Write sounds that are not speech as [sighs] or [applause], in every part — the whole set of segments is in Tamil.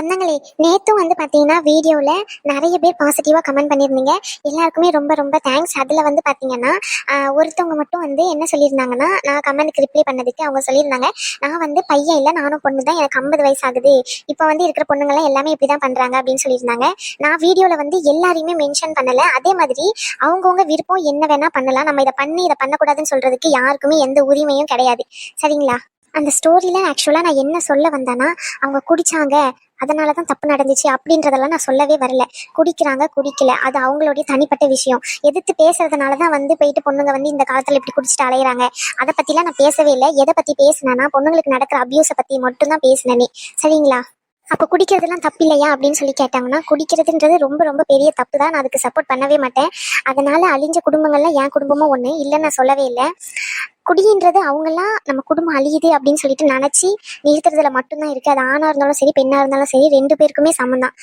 சொந்தங்களே நேத்தும் வந்து பார்த்தீங்கன்னா வீடியோவில் நிறைய பேர் பாசிட்டிவாக கமெண்ட் பண்ணியிருந்தீங்க. எல்லாருக்குமே ரொம்ப ரொம்ப தேங்க்ஸ் அதில் வந்து பார்த்தீங்கன்னா ஒருத்தவங்க மட்டும் வந்து என்ன சொல்லியிருந்தாங்கன்னா நான் கமெண்ட்க்கு ரிப்ளை பண்ணதுக்கு அவங்க சொல்லியிருந்தாங்க. நான் வந்து பையன் இல்லை நானும் பொண்ணு தான். எனக்கு ஐம்பது வயசு ஆகுது இப்போ வந்து இருக்கிற பொண்ணுங்களாம் எல்லாமே இப்படி தான் பண்ணுறாங்க அப்படின்னு சொல்லியிருந்தாங்க. நான் வீடியோவில் வந்து எல்லாரையுமே மென்ஷன் பண்ணலை. அதே மாதிரி அவங்கவுங்க விருப்பம் என்ன வேணால் பண்ணலாம். நம்ம இதை பண்ணி இதை பண்ணக்கூடாதுன்னு சொல்கிறதுக்கு யாருக்குமே எந்த உரிமையும் கிடையாது. சரிங்களா? அந்த ஸ்டோரியில் ஆக்சுவலாக நான் என்ன சொல்ல வந்தேன்னா அவங்க குடிச்சாங்க. அதனால தான் தப்பு நடந்துச்சு அப்படின்றதெல்லாம் நான் சொல்லவே வரல. குடிக்கிறாங்க குடிக்கல. அது அவங்களுடைய தனிப்பட்ட விஷயம். எதிர்த்து பேசுறதுனால தான் வந்து போயிட்டு பொண்ணுங்க வந்து இந்த காலத்தில் இப்படி குடிச்சிட்டு அலையிறாங்க. அதை பற்றிலாம் நான் பேசவே இல்லை. எதை பற்றி பேசினேன்னா பொண்ணுங்களுக்கு நடக்கிற அபியூஸை பற்றி மட்டும்தான் பேசினேனே. சரிங்களா? அப்போ குடிக்கிறதுலாம் தப்பு இல்லையா அப்படின்னு சொல்லி கேட்டாங்கன்னா குடிக்கிறதுன்றது ரொம்ப ரொம்ப பெரிய தப்பு தான் நான் அதுக்கு சப்போர்ட் பண்ணவே மாட்டேன். அதனால அழிஞ்ச குடும்பங்கள்லாம் என் குடும்பமும் ஒன்று இல்லைன்னு நான் சொல்லவே இல்லை. குடின்றது அவங்கெல்லாம் நம்ம குடும்பம் அழியுது அப்படின்னு சொல்லிட்டு நினச்சி நிறுத்துறதுல மட்டும்தான் இருக்குது அது ஆணாக இருந்தாலும் சரி பெண்ணாக இருந்தாலும் சரி ரெண்டு பேருக்குமே சமம் தான்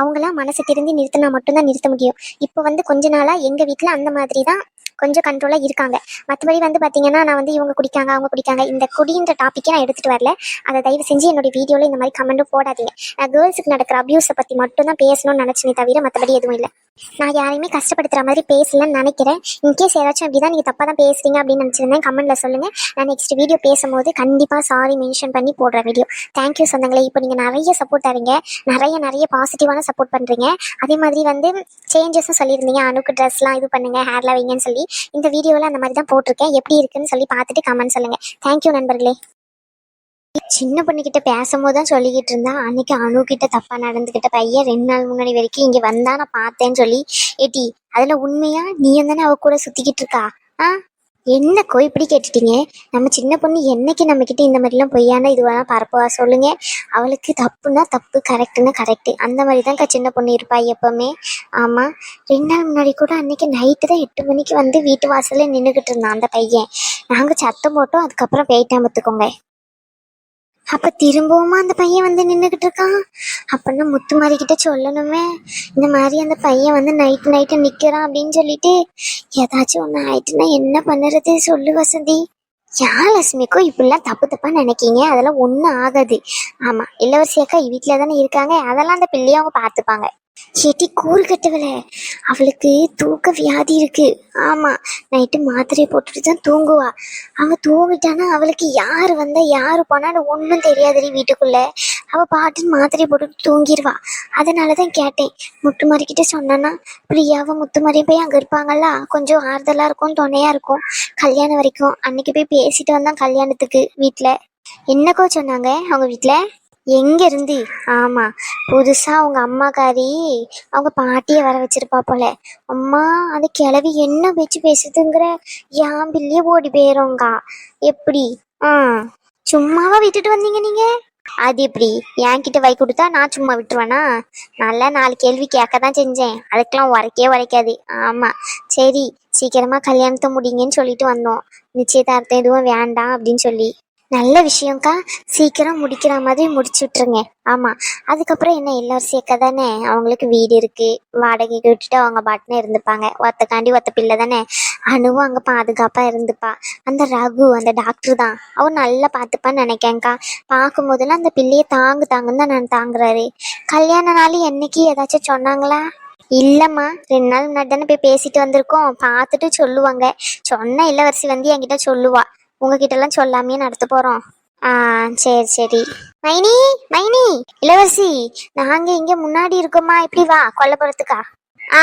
அவங்களாம் மனசு திருந்தி நிறுத்தினா மட்டும்தான் நிறுத்த முடியும். இப்போ வந்து கொஞ்ச நாளாக எங்கள் வீட்டில் அந்த மாதிரி தான் கொஞ்சம் கண்ட்ரோலாக இருக்காங்க. மற்றபடி வந்து பார்த்தீங்கன்னா நான் வந்து இவங்க குடிக்காங்க அவங்க குடிக்காங்க இந்த குடின்ற டாப்பிக்கே நான் எடுத்துகிட்டு வரல. அதை தயவு செஞ்சு என்னோட வீடியோவில் இந்த மாதிரி கமெண்ட்டும் போடாதீங்க. நான் கேர்ள்ஸுக்கு நடக்கிற அபியூஸை பற்றி மட்டும் தான் பேசணும்னு நினச்சினே தவிர மற்றபடி எதுவும் இல்லை. நான் யாரையுமே கஷ்டப்படுத்துற மாதிரி பேசலன்னு நினைக்கிறேன். இன்கேஸ் யாராச்சும் அப்படி தான் நீங்கள் தப்பாக தான் பேசுறீங்க அப்படின்னு நினச்சிருந்தேன் கமெண்ட்டில் சொல்லுங்கள் நான் நெக்ஸ்ட் வீடியோ பேசும்போது கண்டிப்பாக சாரி மென்ஷன் பண்ணி போடுற வீடியோ தேங்க்யூ சொந்தங்களே. இப்போ நீங்கள் நிறைய சப்போர்ட் தரீங்க நிறைய நிறைய பாசிட்டிவான சப்போர்ட் பண்ணுறீங்க அதே மாதிரி வந்து சேஞ்சஸும் சொல்லியிருந்தீங்க. அணுக்கு ட்ரெஸ்லாம் இது பண்ணுங்க ஹேர்லாம் வைங்கன்னு சொல்லி. இந்த வீடியோவில் அந்த மாதிரி தான் போட்டிருக்கேன். எப்படி இருக்குன்னு சொல்லி பார்த்துட்டு கமெண்ட் சொல்லுங்கள் தேங்க்யூ நண்பர்களே. சின்ன பொண்ணுகிட்ட பேசும்போது தான் சொல்லிக்கிட்டு இருந்தா அன்னைக்கு அணு கிட்ட தப்பா நடந்துகிட்ட பையன் ரெண்டு நாள் முன்னாடி வரைக்கும் இங்க வந்தா நான் பார்த்தேன்னு சொல்லி ஏட்டி அதுல உண்மையா நீ தானே அவ கூட சுத்திக்கிட்டு இருக்கா? ஆ? என்னக்கோ இப்படி கேட்டுட்டீங்க? நம்ம சின்ன பொண்ணு என்னைக்கு நம்ம கிட்ட இந்த மாதிரிலாம் பொய்யான இதுவெல்லாம் பரப்பவா சொல்லுங்க. அவளுக்கு தப்புனா தப்பு கரெக்டுனா கரெக்டு. அந்த மாதிரி தான் சின்ன பொண்ணு இருப்பா எப்பவுமே. ஆமா. ரெண்டு நாள் முன்னாடி கூட அன்னைக்கு நைட்டு தான் எட்டு மணிக்கு வந்து வீட்டு வாசல்ல நின்றுக்கிட்டு இருந்தான் அந்த பையன். நாங்க சத்தம் போட்டோம் அதுக்கப்புறம் போயிட்டான் பார்த்துக்கோங்க அப்ப திரும்பவுமா அந்த பையன் வந்து நின்றுக்கிட்டு இருக்கான் அப்படின்னா முத்துமாரி கிட்ட சொல்லணுமே. இந்த மாதிரி அந்த பையன் வந்து நைட்டு நைட்டு நிக்கிறான் அப்படின்னு சொல்லிட்டு ஏதாச்சும் ஒன்று ஆயிட்டுன்னா என்ன பண்ணுறது சொல்லு வசந்தி யார் லட்சுமிக்கோ இப்படிலாம் தப்பு தப்பா நினைக்கீங்க. அதெல்லாம் ஒன்றும் ஆகாது. ஆமா இளவரசி அக்கா வீட்டில் தானே இருக்காங்க. அதெல்லாம் அந்த பிள்ளைய அவங்க பார்த்துப்பாங்க. செட்டி கூறு கட்டவள. அவளுக்கு தூக்க வியாதி இருக்கு. ஆமா நைட்டு மாத்திரையை போட்டுட்டு தான் தூங்குவா. அவ தூங்கிட்டானா அவளுக்கு யாரு வந்தா யாரு போனான்னு ஒன்றும் தெரியாதுடி வீட்டுக்குள்ள. அவ பாட்டுன்னு மாத்திரையை போட்டுட்டு தூங்கிடுவா. அதனால தான் கேட்டேன். முத்துமாரி கிட்ட சொன்னானா பிரியாவும் முத்துமாரியும் போய் அங்கே இருப்பாங்கல்ல கொஞ்சம் ஆறுதலாக இருக்கும் துணையா இருக்கும். கல்யாணம் வரைக்கும் அன்னைக்கு போய் பேசிட்டு வந்தான் கல்யாணத்துக்கு வீட்டில் என்னக்கோ சொன்னாங்க அவங்க வீட்டில் எங்கேருந்து? ஆமாம் புதுசாக அவங்க அம்மாக்காரி அவங்க பாட்டியை வர வச்சிருப்பா போல. அம்மா அந்த கிழவி என்ன வச்சு பேசுதுங்கிற என் பிள்ளையே ஓடி போயிருங்கா. எப்படி? ஆ சும்மாவா விட்டுட்டு வந்தீங்க நீங்கள் அது எப்படி? என்கிட்ட வை கொடுத்தா நான் சும்மா விட்டுருவேனா? நல்லா நாலு கேள்வி கேட்க தான் செஞ்சேன். அதுக்கெல்லாம் உரைக்கே உரைக்காது. ஆமாம் சரி சீக்கிரமாக கல்யாணத்தை முடிங்கன்னு சொல்லிட்டு வந்தோம். நிச்சயதார்த்தம் எதுவும் வேண்டாம் அப்படின்னு சொல்லி. நல்ல விஷயம்க்கா. சீக்கிரம் முடிக்கிற மாதிரி முடிச்சு விட்டுருங்க. ஆமா அதுக்கப்புறம் என்ன எல்லாரும் சேர்க்க தானே அவங்களுக்கு வீடு இருக்கு. வாடகைக்கு விட்டுட்டு அவங்க பாட்டுன்னு இருந்துப்பாங்க. ஒத்தக்காண்டி ஒத்த பிள்ளை தானே அணுவும் அங்க பாதுகாப்பா இருந்துப்பா. அந்த ரகு அந்த டாக்டர் தான். அவன் நல்லா பார்த்துப்பான்னு நினைக்கேன்க்கா. பார்க்கும்போதெல்லாம் அந்த பிள்ளையை தாங்கு தாங்குன்னு தான் நான் தாங்குறாரு. கல்யாண நாள் என்னைக்கு? ஏதாச்சும் சொன்னாங்களா? இல்லம்மா ரெண்டு நாள் முன்னாடி தானே போய் பேசிட்டு வந்திருக்கோம். பார்த்துட்டு சொல்லுவாங்க. சொன்ன இளவரசி வந்து என்கிட்ட சொல்லுவா. உங்ககிட்ட எல்லாம் சொல்லாமையே நடத்த போறோம். ஆ சரி சரி. மைனி மைனி இளவரசி நாங்க இங்க முன்னாடி இருக்கோமா? இப்படி வா கொல்லப்புறத்துக்கா ஆ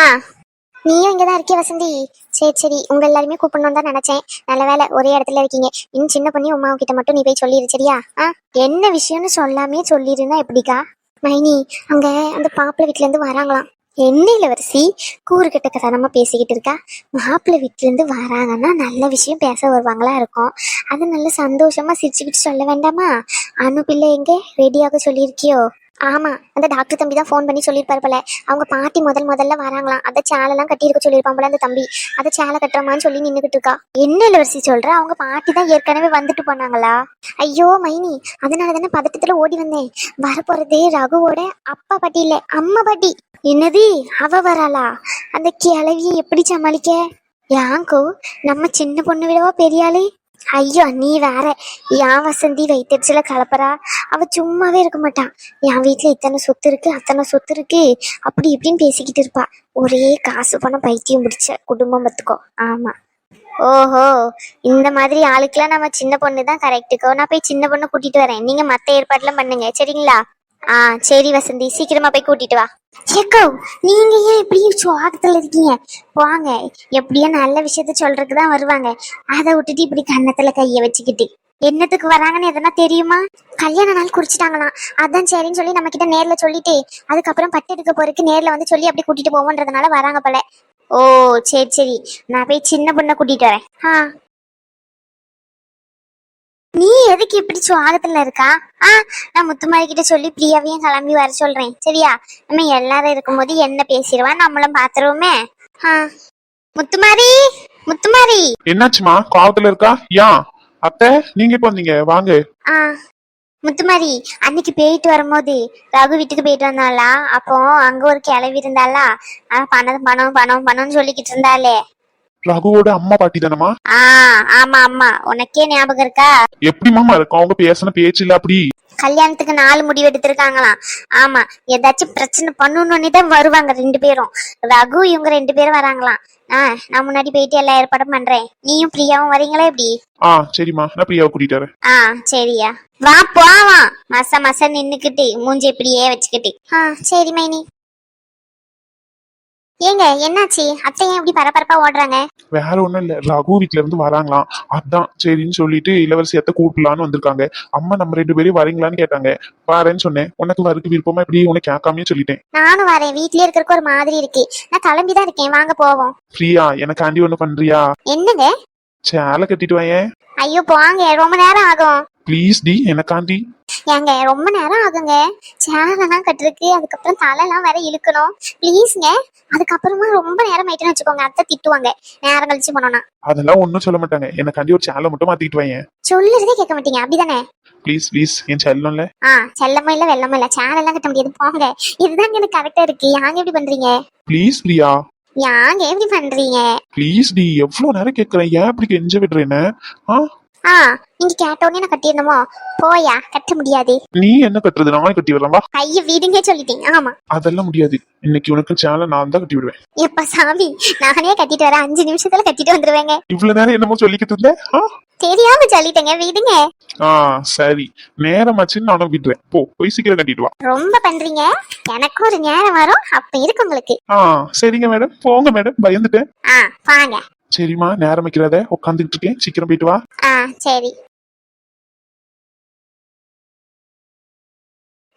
நீயும் இங்கதான் இருக்கிய வசந்தி. சரி சரி. உங்க எல்லாருமே கூப்பிடணும் தான் நினைச்சேன். நல்ல வேலை ஒரே இடத்துல இருக்கீங்க. இன்னும் சின்ன பண்ணி உமா கிட்ட மட்டும் நீ போய் சொல்லிடு சரியா? ஆ என்ன விஷயம்னு சொல்லாமே சொல்லிடுனா எப்படிக்கா? மைனி அங்க அந்த பாப்பிள வீட்ல இருந்து வராங்களாம். என்ன இளவரசி கூறு கட்ட பேசிக்கிட்டு இருக்கா? மாப்பிள்ளை வீட்டுல இருந்து வராங்கன்னா நல்ல விஷயம் பேச வருவாங்களா இருக்கும். அது நல்ல சந்தோஷமா சிரிச்சுக்கிட்டு சொல்ல வேண்டாமா? அனு பிள்ளை எங்க? ரெடியாக சொல்லியிருக்கியோ? ஆமா அந்த டாக்டர் தம்பி தான் ஃபோன் பண்ணி சொல்லியிருப்பார் போல. அவங்க பாட்டி முதல் முதல்ல வராங்களாம். அதை சேலெல்லாம் கட்டியிருக்க சொல்லியிருப்பான் போல அந்த தம்பி. அதை சேலை கட்டுறமான்னு சொல்லி நின்றுகிட்டு இருக்கா. என்ன இளவரசி சொல்ற? அவங்க பாட்டி தான் ஏற்கனவே வந்துட்டு போனாங்களா? ஐயோ மைனி அதனால தானே பதட்டத்துல ஓடி வந்தேன். வரப்போறதே ரகுவோட அப்பா பாட்டி இல்ல அம்மா பாட்டி. என்னது? அவ வராளா? அந்த கிழவியை எப்படி சமாளிக்க? யாங்கோ நம்ம சின்ன பொண்ணு விடவா பெரியாளே? ஐயோ நீ வேற. என் வசந்தி வைத்தறிச்சல கலப்பறா. அவ சும்மாவே இருக்க மாட்டான் என் வீட்டுல இத்தனை சொத்து இருக்கு அத்தனை சொத்து இருக்கு. அப்படி இப்படின்னு பேசிக்கிட்டு இருப்பா. ஒரே காசு பணம் பைத்தியம் பிடிச்ச குடும்பம் பத்துக்கோ. ஆமா. ஓஹோ இந்த மாதிரி ஆளுக்கெல்லாம் நம்ம சின்ன பொண்ணு தான் கரெக்டுக்கோ நான் போய் சின்ன பொண்ணை கூட்டிட்டு வரேன். நீங்க மத்த ஏற்பாடுலாம் பண்ணுங்க. சரிங்களா? ஆ சரி வசந்தி சீக்கிரமா போய் கூட்டிட்டு வா. ஏக்கோ நீங்க ஏன் இப்படி சுவாகத்துல இருக்கீங்க? வாங்க எப்படியோ நல்ல விஷயத்த சொல்றதுக்கு தான் வருவாங்க. அதை விட்டுட்டு இப்படி கன்னத்துல கைய வச்சுக்கிட்டு. என்னத்துக்கு வராங்கன்னு எதனா தெரியுமா? கல்யாண நாள் குறிச்சிட்டாங்களாம். அதான் சரின்னு சொல்லி நம்ம கிட்ட நேர்ல சொல்லிட்டு அதுக்கப்புறம் பட்டு எடுக்க போறதுக்கு நேர்ல வந்து சொல்லி அப்படி கூட்டிட்டு போவோன்றதுனால வராங்க போல. ஓ சரி சரி. நான் போய் சின்ன பொண்ணை கூட்டிட்டு வரேன். ஆ. நீ எதுக்கு இப்படி சுவாகத்துல இருக்கா? ஆ நான் முத்துமாரி கிட்ட சொல்லி பிரியாவையும் கிளம்பி வர சொல்றேன். சரியா? நம்ம எல்லாரும் இருக்கும்போது என்ன பேசிடுவா? நம்மளும் பாத்துருவோமே. ஆ. முத்துமாரி? முத்துமாரி? என்னாச்சுமா? கோவத்துல இருக்கா? யா அத்தை நீங்க எப்போ வந்தீங்க? வாங்க. ஆ. முத்துமாரி அன்னைக்கு போயிட்டு வரும்போது ரகு வீட்டுக்கு போயிட்டு வந்தாளா? அப்போ அங்க ஒரு கிளவி இருந்தாளா? ஆ, பணம் பணம் பணம் பணம்னு சொல்லிக்கிட்டு இருந்தாளே. ரகுவோட அம்மா பாட்டி தானமா ஆமா ஆமா. உனக்கே ஞாபகம் இருக்கா? எப்படிமாமா இருக்கும்? அவங்க பேசின பேச்சு இல்ல அப்படி? கல்யாணத்துக்கு நாலு முடிவு எடுத்திருக்காங்களாம். ஆமா ஏதாச்சும் பிரச்சனை பண்ணணும்னு தான் வருவாங்க ரெண்டு பேரும். ரகு இவங்க ரெண்டு பேரும் வராங்களாம். ஆ நான் முன்னாடி போயிட்டு எல்லா ஏற்பாடும் பண்றேன். நீயும் பிரியாவும் வரீங்களா எப்படி? ஆ சரிம்மா. நான் பிரியாவை கூட்டிட்டு வரேன். ஆ சரியா. வா போவா. மச மச நின்னுக்கிட்டு மூஞ்சி இப்படியே வச்சுக்கிட்டு. ஆ சரி மைனி. ஏங்க என்னாச்சு? அத்தை ஏன் இப்படி பரபரப்பா ஓடுறாங்க? வேற ஒண்ணும் இல்ல. ரகு வீட்ல இருந்து வராங்களாம். அதான் சரின்னு சொல்லிட்டு இளவரசியத்தை கூட்டலான்னு வந்திருக்காங்க. அம்மா நம்ம ரெண்டு பேரும் வரீங்களான்னு கேட்டாங்க. வரேன்னு சொன்னேன். உனக்கு வரக்கு விருப்பமா இப்படி? உனக்கு கேட்காமே சொல்லிட்டேன். நானும் வரேன். வீட்லயே இருக்கறதுக்கு ஒரு மாதிரி இருக்கு. நான் கிளம்பி தான் இருக்கேன். வாங்க போவோம். பிரியா எனக்கு ஆண்டி ஒண்ணு பண்றியா? என்னங்க? சேலை கட்டிட்டு வாயேன். ஐயோ போங்க. ரொம்ப நேரம் ஆகும். ப்ளீஸ் டி எனக்காண்டி. ஏங்க ரொம்ப நேரம் ஆகுங்க. சேலெல்லாம் கட்டிருக்கு அதுக்கப்புறம் தலைலாம் வேற இழுக்கணும். ப்ளீஸ்ங்க அதுக்கப்புறமா ரொம்ப நேரம் ஆயிட்டுன்னு வச்சுக்கோங்க அத்தை திட்டுவாங்க. நேரம் கழிச்சு போனோம்னா. அதெல்லாம் ஒன்றும் சொல்ல மாட்டாங்க. எனக்காண்டி ஒரு சேலை மட்டும் மாத்திக்கிட்டு வாயேன். சொல்லுறதே கேட்க மாட்டீங்க அப்படிதானே? ப்ளீஸ் ப்ளீஸ் என் செல்லம்ல. ஆ செல்லமும் இல்ல வெள்ளமும் இல்ல சேலெல்லாம் கட்ட முடியாது போங்க. இதுதாங்க எனக்கு கரெக்டா இருக்கு. யாங்க எப்படி பண்றீங்க? ப்ளீஸ் பிரியா. யாங்க எப்படி பண்றீங்க? ப்ளீஸ் டி எவ்வளவு நேரம் கேட்கறேன்? ஏன் இப்படி கெஞ்ச விடுறேன்னு ஆ? ஆ நீங்க கேட்ட உடனே நான் கட்டிடணுமோ போயா கட்ட முடியாது. நீ என்ன கட்டுறது? நானே கட்டி விடுறேன் வா கைய விடுங்க சொல்லிட்டீங்க. ஆமா. அதெல்லாம் முடியாது. இன்னைக்கு உனக்கு சேலை நான் தான் கட்டி விடுவேன். எப்ப சாமி நானே கட்டிட்டு வரேன். அஞ்சு நிமிஷத்துல கட்டிட்டு வந்துருவேங்க. இவ்வளவு நேரம் என்னமோ சொல்லிக்கிட்டு இருந்தேன் ஆ? தெரியாம சொல்லிட்டேங்க. விடுங்க. ஆ சரி. நேரமாச்சுன்னு நானும் விடுறேன் போ போய் சீக்கிரம் கட்டிட்டு வா. ரொம்ப பண்றீங்க. எனக்கும் ஒரு நேரம் வரும். அப்ப இருக்கு உங்களுக்கு. ஆ சரிங்க மேடம். போங்க மேடம். பயந்துட்டேன். ஆ வாங்க. சரிம்மா நேரம் வைக்கிறத உட்காந்துக்கிட்டு இருக்கேன். சீக்கிரம் போயிட்டு வா. ஆ சரி.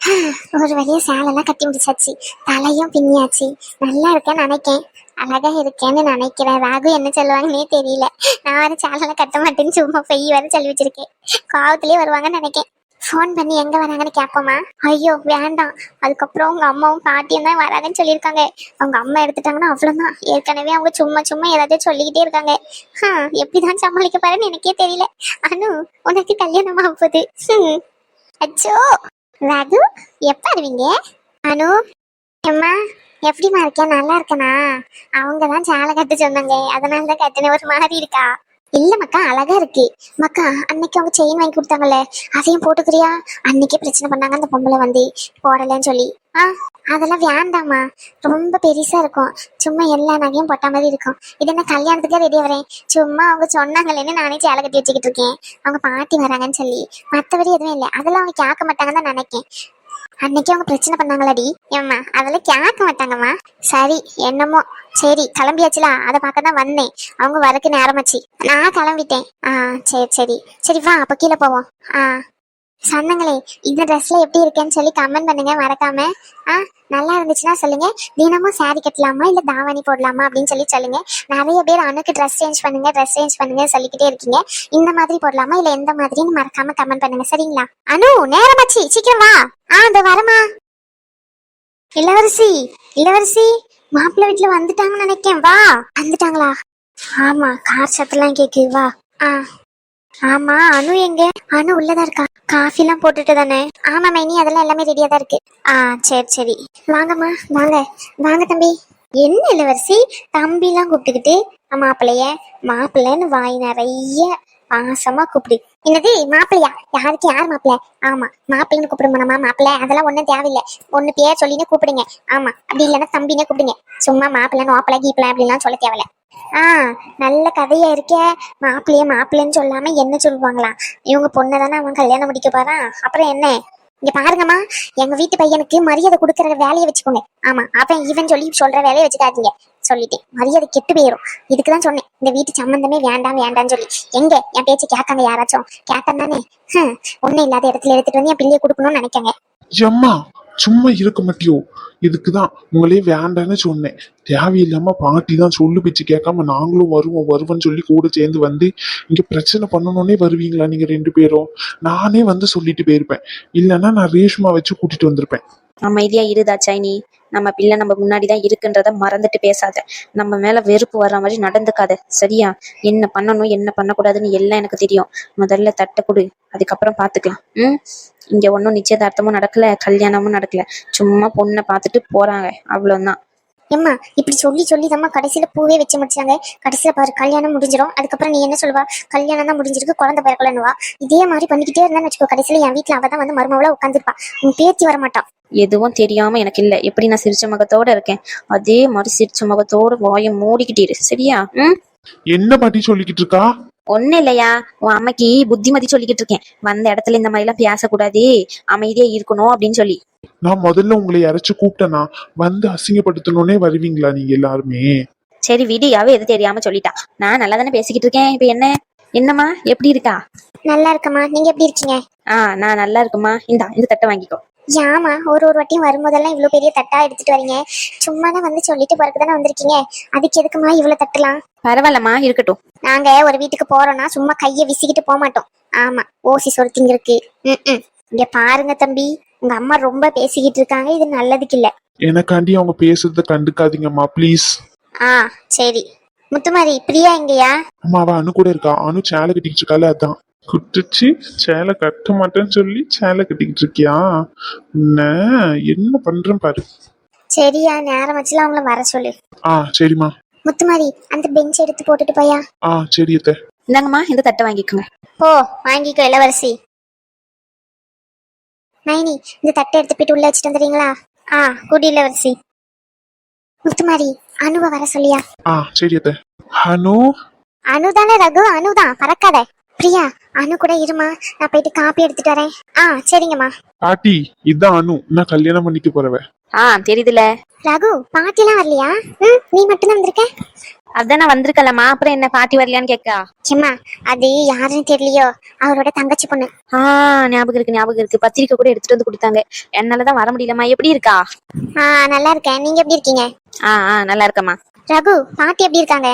[sighs] ஒரு வழியா சேலெல்லாம் கட்டி முடிச்சாச்சு. தலையும் பின்னியாச்சு. நல்லா இருக்கேன்னு நினைக்கேன். அழகா இருக்கேன்னு நினைக்கிறேன். ராகு என்ன சொல்லுவாங்கன்னே தெரியல. நான் வர சேலெல்லாம் கட்ட மாட்டேன்னு சும்மா பெய் வர சொல்லி வச்சிருக்கேன். காவத்திலே வருவாங்கன்னு நினைக்கேன். ஃபோன் பண்ணி எங்க வராங்கன்னு கேட்போமா ஐயோ வேண்டாம். அதுக்கப்புறம் உங்க அம்மாவும் பாட்டியும் தான் வராங்கன்னு சொல்லியிருக்காங்க. அவங்க அம்மா எடுத்துட்டாங்கன்னா அவ்வளவுதான். ஏற்கனவே அவங்க சும்மா சும்மா ஏதாச்சும் சொல்லிக்கிட்டே இருக்காங்க. ஆ, எப்படிதான் சமாளிக்க போறேன்னு எனக்கே தெரியல. அனு உனக்கு கல்யாணம் ஆக போகுது அச்சோ. ரகு எப்ப வருவீங்க? அனு அம்மா எப்படிமா இருக்கேன் நல்லா இருக்கனா? அவங்க தான் சேலை கட்டு சொன்னாங்க. அதனால தான் கட்டின ஒரு மாதிரி இருக்கா? இல்ல மக்கா அழகா இருக்கு. மக்கா அன்னைக்கு அவங்க செயின் வாங்கி கொடுத்தாங்கல்ல அதையும் போட்டுக்கிறியா? அன்னைக்கே பிரச்சனை பண்ணாங்க அந்த பொம்பளை வந்து. போடலன்னு சொல்லி. ஆ அதெல்லாம் வேண்டாம்மா. ரொம்ப பெருசா இருக்கும். சும்மா எல்லா நகையும் போட்ட மாதிரி இருக்கும். இது என்ன கல்யாணத்துக்கே ரெடி வரேன் சும்மா அவங்க சொன்னாங்களேன்னு நானே சேலை கட்டி வச்சுக்கிட்டு இருக்கேன். அவங்க பாட்டி வராங்கன்னு சொல்லி. மற்றபடி எதுவும் இல்லை. அதெல்லாம் அவங்க கேட்க மாட்டாங்கன்னு தான் நினைக்கேன். அன்னைக்கு அவங்க பிரச்சனை பண்ணாங்களாடி. ஏம்மா அதெல்லாம் கேட்க மாட்டாங்கம்மா சரி என்னமோ. சரி கிளம்பியாச்சுல அதை பார்க்க தான் வந்தேன். அவங்க வரக்கு நேரமாச்சு. நான் கிளம்பிட்டேன். ஆ சரி சரி. சரி வா அப்போ கீழே போவோம். ஆ. சொன்னங்களே இந்த ட்ரெஸ்ல எப்படி இருக்கேன்னு சொல்லி கமெண்ட் பண்ணுங்க மறக்காம. ஆ நல்லா இருந்துச்சுன்னா சொல்லுங்க. தினமும் சாரி கட்டலாமா இல்ல தாவணி போடலாமா அப்படின்னு சொல்லி சொல்லுங்க. நிறைய பேர் அணுக்கு ட்ரெஸ் சேஞ்ச் பண்ணுங்க ட்ரெஸ் சேஞ்ச் பண்ணுங்க சொல்லிக்கிட்டே இருக்கீங்க. இந்த மாதிரி போடலாமா இல்ல எந்த மாதிரின்னு மறக்காம கமெண்ட் பண்ணுங்க சரிங்களா? அனு நேரமாச்சு சீக்கிரம் வா. ஆ அந்த வரமா இளவரசி இளவரசி மாப்பிள்ளை வீட்டுல வந்துட்டாங்கன்னு நினைக்கேன் வா. வந்துட்டாங்களா? ஆமா கார் சத்தெல்லாம் கேக்கு வா. ஆ. ஆமா அனு எங்க? அனு உள்ளதா இருக்கா? காஃபி எல்லாம் போட்டுட்டு தானே? ஆமா மைனி அதெல்லாம் எல்லாமே ரெடியா தான் இருக்கு. ஆ சரி சரி. வாங்கம்மா வாங்க. வாங்க தம்பி. என்ன இளவரசி? தம்பிலாம் கூப்பிட்டுக்கிட்டு மாப்பிள்ளைய மாப்பிள்ளைன்னு வாய் நிறைய பாசமா கூப்பிடு. என்னது மாப்பிள்ளையா? யாருக்கு யார் மாப்பிள்ள? ஆமா மாப்பிள்ளைன்னு கூப்பிடுமாமா மாப்பிள்ளை? அதெல்லாம் ஒண்ணும் தேவையில்லை. ஒண்ணு பேர் சொல்லினே கூப்பிடுங்க. ஆமா அப்படி இல்லைன்னா தம்பினே கூப்பிடுங்க. சும்மா மாப்பிள்ளை நோப்பிள்ள கீப்பிள்ள அப்படிலாம் சொல்ல தேவையில்ல. ஆ நல்ல கதையா இருக்கே. மாப்பிள்ளைய மாப்பிள்ளைன்னு சொல்லாம என்ன சொல்லுவாங்களாம் இவங்க பொண்ணை தானே அவன் கல்யாணம் முடிக்க போறான் அப்புறம் என்ன? இங்க பாருங்கம்மா எங்க வீட்டு பையனுக்கு மரியாதை கொடுக்கற வேலையை வச்சுக்கோங்க. ஆமா அப்ப இவன் சொல்லி சொல்ற வேலையை வச்சுக்காதீங்க. சொல்லிட்டேன். மரியாதை கெட்டு போயிடும் இதுக்கு தான் சொன்னேன். இந்த வீட்டு சம்பந்தமே வேண்டாம் வேண்டாம்னு சொல்லி. எங்க? என் பேச்சு கேட்காங்க யாராச்சும்? கேட்டேன் தானே? ஹம், ஒண்ணும் இல்லாத இடத்துல எடுத்துட்டு வந்து என் பிள்ளைய கொடுக்கணும்னு நினைக்காங்க. சும்மா இருக்க மாட்டியோ? இதுக்குதான். உங்களே வேண்டான்னு சொன்னேன். தேவையில்லாம பாட்டி தான் சொல்லு பிச்சு கேட்காம நாங்களும் வருவோம் வருவோம்னு சொல்லி கூட சேர்ந்து வந்து இங்க பிரச்சனை பண்ணணும்னே வருவீங்களா நீங்க ரெண்டு பேரும்? நானே வந்து சொல்லிட்டு போயிருப்பேன். இல்லைன்னா நான் ரேஷ்மா வச்சு கூட்டிட்டு வந்திருப்பேன். அமைதியா இருதா சைனி நம்ம பிள்ளை நம்ம முன்னாடி தான் இருக்குன்றத மறந்துட்டு பேசாத. நம்ம மேல வெறுப்பு வர்ற மாதிரி நடந்துக்காத சரியா? என்ன பண்ணணும் என்ன பண்ணக்கூடாதுன்னு எல்லாம் எனக்கு தெரியும். முதல்ல தட்டை கொடு அதுக்கப்புறம் பாத்துக்கலாம். ம்? இங்க ஒன்றும் நிச்சயதார்த்தமும் நடக்கல கல்யாணமும் நடக்கல. சும்மா பொண்ணை பார்த்துட்டு போறாங்க. அவ்வளோதான் ஏம்மா இப்படி சொல்லி சொல்லி தான் கடைசியில பூவே வச்சு முடிச்சாங்க. கடைசியில பாரு கல்யாணம் முடிஞ்சிடும் அதுக்கப்புறம் நீ என்ன சொல்லுவா? கல்யாணம் தான் முடிஞ்சிருக்கு குழந்தை பிறக்கலன்னுவா. இதே மாதிரி பண்ணிக்கிட்டே இருந்தான்னு வச்சுக்கோ கடைசியில என் வீட்டுல அவ தான் வந்து மருமவளா உட்காந்துருப்பா உன் பேத்தி வர மாட்டான் எதுவும் தெரியாம எனக்கு இல்ல. எப்படி நான் சிரிச்ச முகத்தோட இருக்கேன்? அதே மாதிரி சிரிச்ச முகத்தோட வாயை மூடிக்கிட்டு சரியா? ம்? என்ன பாட்டி சொல்லிக்கிட்டு இருக்கா? ஒன்னும் இல்லையா? உன் அம்மைக்கு புத்திமதி சொல்லிக்கிட்டு இருக்கேன். வந்த இடத்துல இந்த மாதிரி எல்லாம் பேசக்கூடாது. அமைதியா இருக்கணும் அப்படின்னு சொல்லி. நான் முதல்ல உங்களை யாராச்சும் கூப்பிட்டேனா வந்து அசிங்கப்படுத்தணும்னே வருவீங்களா நீங்க எல்லாருமே? சரி விடு அவ எது தெரியாம சொல்லிட்டா. நான் நல்லா தானே பேசிக்கிட்டு இருக்கேன். இப்ப என்ன? என்னம்மா? எப்படி இருக்கா? நல்லா இருக்கம்மா. நீங்க எப்படி இருக்கீங்க? ஆ நான் நல்லா இருக்குமா இந்தா இந்த தட்டை வாங்கிக்கோ. ஏமா ஒரு ஒரு வாட்டியும் வரும்போதெல்லாம் இவ்வளவு பெரிய தட்டா எடுத்துட்டு வரீங்க. சும்மா தான் வந்து சொல்லிட்டு பிறகு தானே வந்திருக்கீங்க? அதுக்கு எதுக்குமா இவ்வளவு தட்டலாம் பரவாயில்லம்மா இருக்கட்டும். நாங்க ஒரு வீட்டுக்கு போறோம்னா சும்மா கைய விசிக்கிட்டு போக மாட்டோம். ஆமா ஓசி சொருத்திங்க இருக்கு. ம் இங்க பாருங்க தம்பி உங்க அம்மா ரொம்ப பேசிக்கிட்டு இருக்காங்க. இது நல்லதுக்கு இல்ல. எனக்காண்டி அவங்க பேசுறத கண்டுக்காதீங்கம்மா ப்ளீஸ். ஆ சரி. முத்துமாரி பிரியா எங்கயா? அம்மா அவ அணு கூட இருக்கா. அணு சேலை கட்டிக்கிட்டு இருக்கால அதான். குட்டுச்சு சேலை கட்ட மாட்டேன்னு சொல்லி சேலை கட்டிக்கிட்டு இருக்கியா? என்ன என்ன பண்றேன் பாரு. சரியா நேரம் வச்சுல அவங்கள வர சொல்லு. ஆ சரிம்மா. முத்துமாரி அந்த பெஞ்ச் எடுத்து போட்டுட்டு போயா? ஆ சரி அத்தை. இந்தாங்கம்மா இந்த தட்டை வாங்கிக்கோங்க. போ வாங்கிக்கோ இளவரசி. நைனி இந்த தட்டை எடுத்து போயிட்டு உள்ள வச்சுட்டு வந்துடுறீங்களா? ஆ குடி இளவரசி. முத்துமாரி அனுவை வர சொல்லியா? ஆ சரி அத்தை. அனு? அனுதானே ரகு அனுதான் பறக்காத. பிரியா அனு கூட இருமா நான் போயிட்டு காப்பி எடுத்துட்டு வரேன். ஆ சரிங்கம்மா. பாட்டி இதான் அனு. நான் கல்யாணம் பண்ணிக்க போறவ. ஆ தெரியுதுல. ரகு பாட்டிலாம் வரலையா? ம் நீ மட்டும்தான் வந்திருக்க? அதான் நான் வந்திருக்கலம்மா அப்புறம் என்ன பாட்டி வரலையான்னு கேட்கா. சும்மா அது யாருன்னு தெரியலையோ? அவரோட தங்கச்சி பொண்ணு. ஆ ஞாபகம் இருக்கு ஞாபகம் இருக்கு. பத்திரிக்கை கூட எடுத்துட்டு வந்து கொடுத்தாங்க. என்னாலதான் வர முடியலம்மா. எப்படி இருக்கா? ஆ நல்லா இருக்கேன். நீங்க எப்படி இருக்கீங்க? ஆ ஆ நல்லா இருக்கம்மா. ரகு பாட்டி எப்படி இருக்காங்க?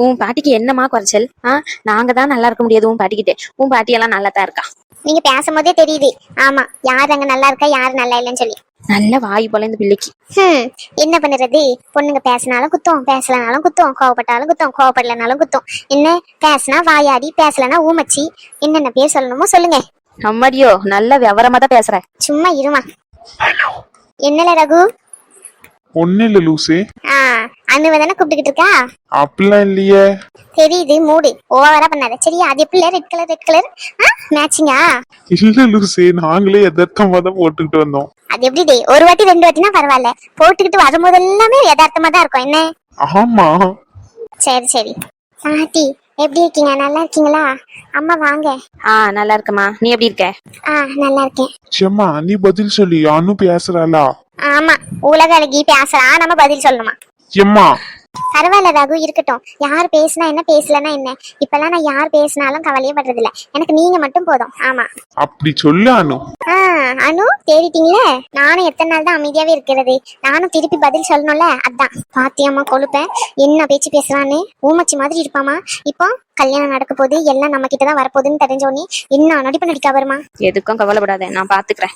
உன் பாட்டிக்கு என்னம்மா குறைச்சல்? ஆ? நாங்க தான் நல்லா இருக்க முடியாது உன் பாட்டிக்கிட்டே. உன் பாட்டி எல்லாம் நல்லா தான் இருக்கா? நீங்க பேசும்போதே தெரியுது. ஆமா யார் அங்க நல்லா இருக்கா யார் நல்லா இல்லைன்னு சொல்லி. நல்ல வாய் போல இந்த பிள்ளைக்கு. என்ன பண்ணுறது? பொண்ணுங்க பேசினாலும் குத்தம் பேசலனாலும் குத்தம் கோவப்பட்டாலும் குத்தம் கோவப்படலனாலும் குத்தம். என்ன? பேசினா வாயாடி பேசலனா ஊமச்சி. என்னென்ன பேர் சொல்லணுமோ சொல்லுங்க. அம்மாடியோ நல்ல விவரமா தான் பேசுற சும்மா இருமா. என்னல ரகு? ஒன்னும் இல்ல லூசு. ஆ அண்ணுவ தானே கூப்பிட்டுக்கிட்டு இருக்கா? அப்படிலாம் இல்லையே. தெரியுது மூடு. ஓவரா பண்ணாத. சரியா அது எப்படி ரெட் கலர் ரெட் கலர் ஆ மேட்சிங்கா இல்ல லூசு நாங்களே எதார்த்தமா தான் போட்டுக்கிட்டு வந்தோம். அது எப்படி டே ஒரு வாட்டி ரெண்டு வாட்டினா பரவாயில்ல. போட்டுக்கிட்டு வரும்போது எல்லாமே யதார்த்தமா தான் இருக்கும். என்ன? ஆமா. சரி சரி. பாட்டி எப்படி இருக்கீங்க? நல்லா இருக்கீங்களா? அம்மா வாங்க. ஆ நல்லா இருக்கம்மா. நீ எப்படி இருக்க? ஆ நல்லா இருக்கேன். செம்மா நீ பதில் சொல்லி. அனு பேசுறாளா? ஆமா உலக அழகி பேசுறா நம்ம பதில் சொல்லணுமா? எம்மா. பரவாயில்ல ரகு இருக்கட்டும். யார் பேசினா என்ன பேசலன்னா என்ன? இப்பெல்லாம் நான் யார் பேசினாலும் கவலையே படுறது இல்ல எனக்கு நீங்க மட்டும் போதும். ஆமா. அப்படி சொல்லு அனு. ஆ அனு தேடிட்டீங்களே? நானும் எத்தனை நாள் தான் அமைதியாவே இருக்கிறது. நானும் திருப்பி பதில் சொல்லணும்ல? அதான். பாத்தியம்மா கொழுப்பேன் என்ன பேச்சு பேசுறான்னு? ஊமச்சி மாதிரி இருப்பாமா இப்போ கல்யாணம் நடக்க போது எல்லாம் நம்ம கிட்ட தான் வரப்போகுதுன்னு தெரிஞ்சோடனே என்ன நடிப்பு நடிக்கா வருமா? எதுக்கும் கவலைப்படாத நான் பாத்துக்கிறேன்.